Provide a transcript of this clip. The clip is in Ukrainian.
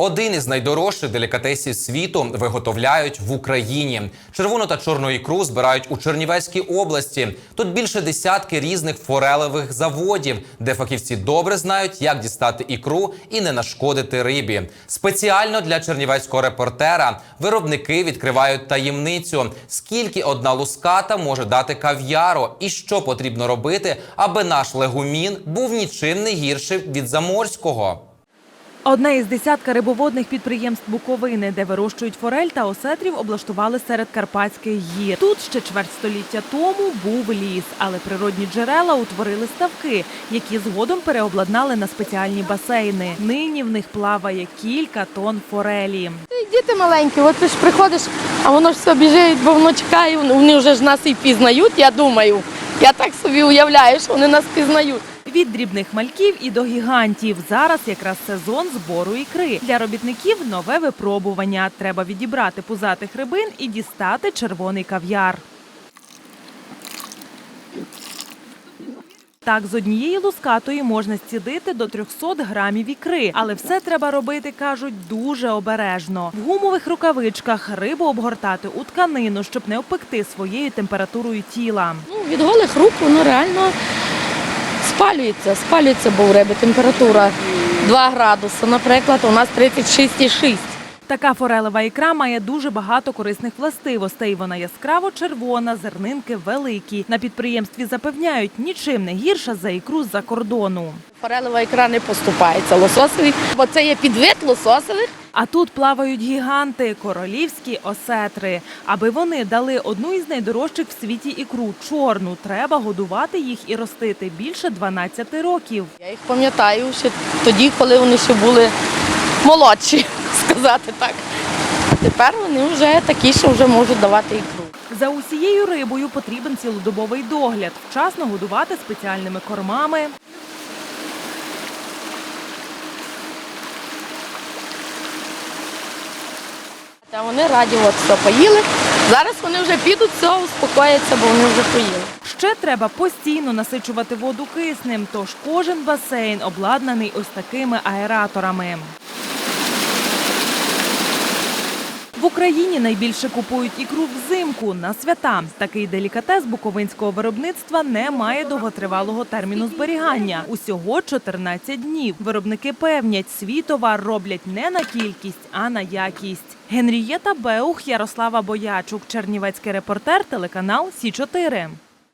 Один із найдорожчих делікатесів світу виготовляють в Україні. Червону та чорну ікру збирають у Чернівецькій області. Тут більше десятки різних форелевих заводів, де фахівці добре знають, як дістати ікру і не нашкодити рибі. Спеціально для чернівецького репортера виробники відкривають таємницю, скільки одна луската може дати кав'яру, і що потрібно робити, аби наш легумін був нічим не гірший від заморського. Одне із десятка рибоводних підприємств Буковини, де вирощують форель та осетрів, облаштували серед Карпатських гір. Тут ще чверть століття тому був ліс, але природні джерела утворили ставки, які згодом переобладнали на спеціальні басейни. Нині в них плаває кілька тонн форелі. Діти маленькі, от ти ж приходиш, а воно ж все біжить, бо воно чекає, вони вже ж нас і пізнають, я думаю. Я так собі уявляю, що вони нас пізнають. Від дрібних мальків і до гігантів. Зараз якраз сезон збору ікри. Для робітників нове випробування. Треба відібрати пузатих рибин і дістати червоний кав'яр. Так, з однієї лускатої можна зцідити до 300 грамів ікри, але все треба робити, кажуть, дуже обережно. В гумових рукавичках рибу обгортати у тканину, щоб не опекти своєю температурою тіла. Ну, від голих рук воно реально спалюється. Спалюється, бо у реби температура 2 градуси. Наприклад, у нас 36,6. Така форелева ікра має дуже багато корисних властивостей. Вона яскраво червона, зернинки великі. На підприємстві запевняють, нічим не гірша за ікру з-за кордону. Форелева ікра не поступається лососові, бо це є підвид лососових. А тут плавають гіганти, королівські осетри. Аби вони дали одну із найдорожчих в світі ікру чорну. Треба годувати їх і ростити більше 12 років. Я їх пам'ятаю ще тоді, коли вони ще були молодші, сказати так. Тепер вони вже такі, що вже можуть давати ікру. За усією рибою потрібен цілодобовий догляд, вчасно годувати спеціальними кормами. А вони раді от все поїли. Зараз вони вже підуть, все, успокояться, бо вони вже поїли. Ще треба постійно насичувати воду киснем, тож кожен басейн обладнаний ось такими аераторами. В Україні найбільше купують ікру взимку на свята. Такий делікатес буковинського виробництва не має довготривалого терміну зберігання. Усього 14 днів. Виробники певнять, свій товар роблять не на кількість, а на якість. Генрієта Беух, Ярослава Боячук, Чернівецький репортер, телеканал Сі 4